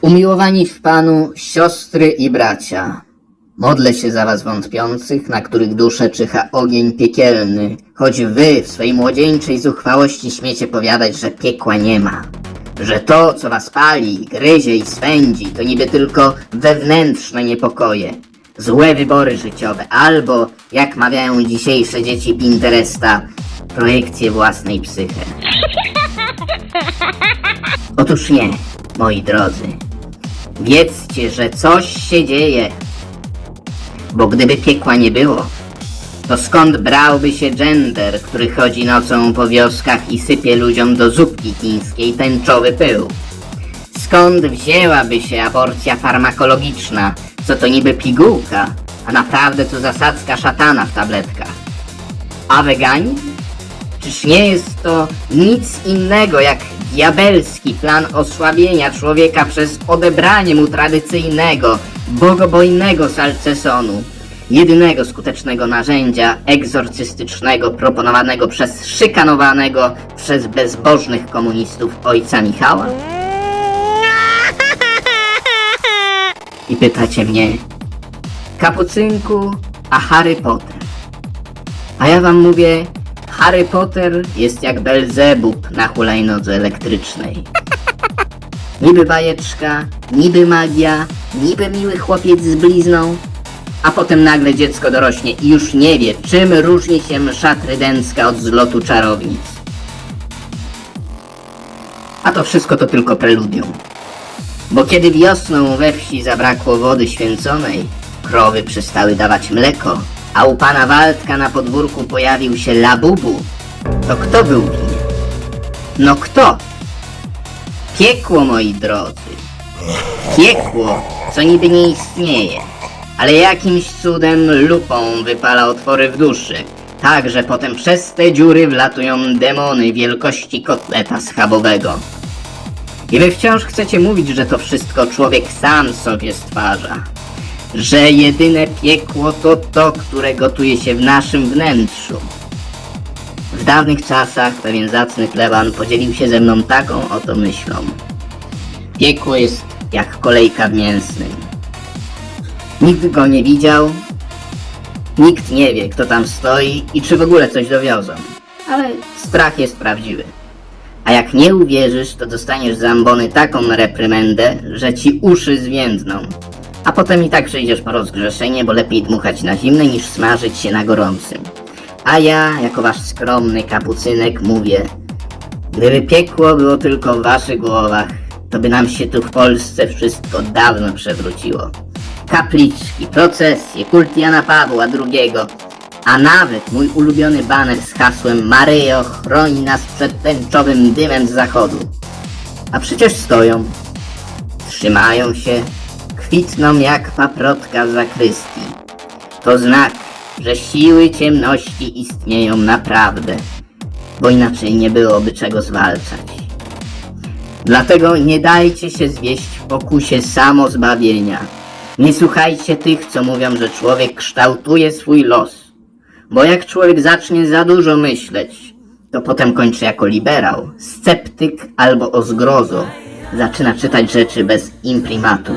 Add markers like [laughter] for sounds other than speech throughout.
Umiłowani w Panu siostry i bracia, modlę się za Was wątpiących, na których duszę czyha ogień piekielny, choć Wy w swej młodzieńczej zuchwałości śmiecie powiadać, że piekła nie ma. Że to, co Was pali, gryzie i swędzi, to niby tylko wewnętrzne niepokoje, złe wybory życiowe, albo, jak mawiają dzisiejsze dzieci Pinteresta, projekcje własnej psyche. [laughs] Otóż nie, moi drodzy. Wiedzcie, że coś się dzieje. Bo gdyby piekła nie było, to skąd brałby się gender, który chodzi nocą po wioskach i sypie ludziom do zupki chińskiej tęczowy pył? Skąd wzięłaby się aborcja farmakologiczna, co to niby pigułka, a naprawdę to zasadzka szatana w tabletkach? A weganizm? Czyż nie jest to nic innego jak diabelski plan osłabienia człowieka przez odebranie mu tradycyjnego, bogobojnego salcesonu, jedynego skutecznego narzędzia egzorcystycznego proponowanego przez szykanowanego przez bezbożnych komunistów ojca Michała? I pytacie mnie, kapucynku, a Harry Potter? A ja wam mówię, Harry Potter jest jak Belzebub na hulajnodze elektrycznej. [laughs] Niby bajeczka, niby magia, niby miły chłopiec z blizną, a potem nagle dziecko dorośnie i już nie wie, czym różni się msza trydencka od zlotu czarownic. A to wszystko to tylko preludium. Bo kiedy wiosną we wsi zabrakło wody święconej, krowy przestały dawać mleko, a u pana Waldka na podwórku pojawił się labubu, to kto był winien? No kto? Piekło, moi drodzy. Piekło, co niby nie istnieje, ale jakimś cudem lupą wypala otwory w duszy, tak że potem przez te dziury wlatują demony wielkości kotleta schabowego. I wy wciąż chcecie mówić, że to wszystko człowiek sam sobie stwarza. Że jedyne piekło to to, które gotuje się w naszym wnętrzu. W dawnych czasach pewien zacny pleban podzielił się ze mną taką oto myślą. Piekło jest jak kolejka w mięsnym. Nikt go nie widział, nikt nie wie, kto tam stoi i czy w ogóle coś dowiozą. Ale strach jest prawdziwy. A jak nie uwierzysz, to dostaniesz z ambony taką reprymendę, że ci uszy zwiędną. A potem i tak przyjdziesz po rozgrzeszenie, bo lepiej dmuchać na zimne niż smażyć się na gorącym. A ja, jako wasz skromny kapucynek, mówię, gdyby piekło było tylko w waszych głowach, to by nam się tu w Polsce wszystko dawno przewróciło. Kapliczki, procesje, kult Jana Pawła II, a nawet mój ulubiony baner z hasłem Maryjo chroni nas przed tęczowym dymem z zachodu. A przecież stoją, trzymają się, kwitną jak paprotka z zakrystii. To znak, że siły ciemności istnieją naprawdę, bo inaczej nie byłoby czego zwalczać. Dlatego nie dajcie się zwieść pokusie samozbawienia. Nie słuchajcie tych, co mówią, że człowiek kształtuje swój los. Bo jak człowiek zacznie za dużo myśleć, to potem kończy jako liberał, sceptyk albo o zgrozo. Zaczyna czytać rzeczy bez imprimatu.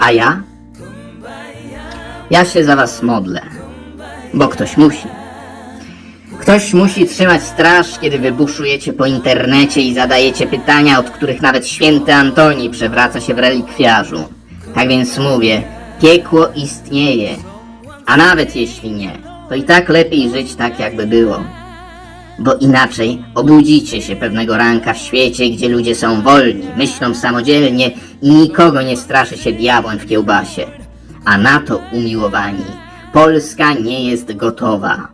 A ja? Ja się za was modlę, bo ktoś musi. Ktoś musi trzymać straż, kiedy wybuszujecie po internecie i zadajecie pytania, od których nawet święty Antoni przewraca się w relikwiarzu. Tak więc mówię, piekło istnieje. A nawet jeśli nie, to i tak lepiej żyć tak, jakby było. Bo inaczej obudzicie się pewnego ranka w świecie, gdzie ludzie są wolni, myślą samodzielnie i nikogo nie straszy się diabłem w kiełbasie. A na to, umiłowani, Polska nie jest gotowa.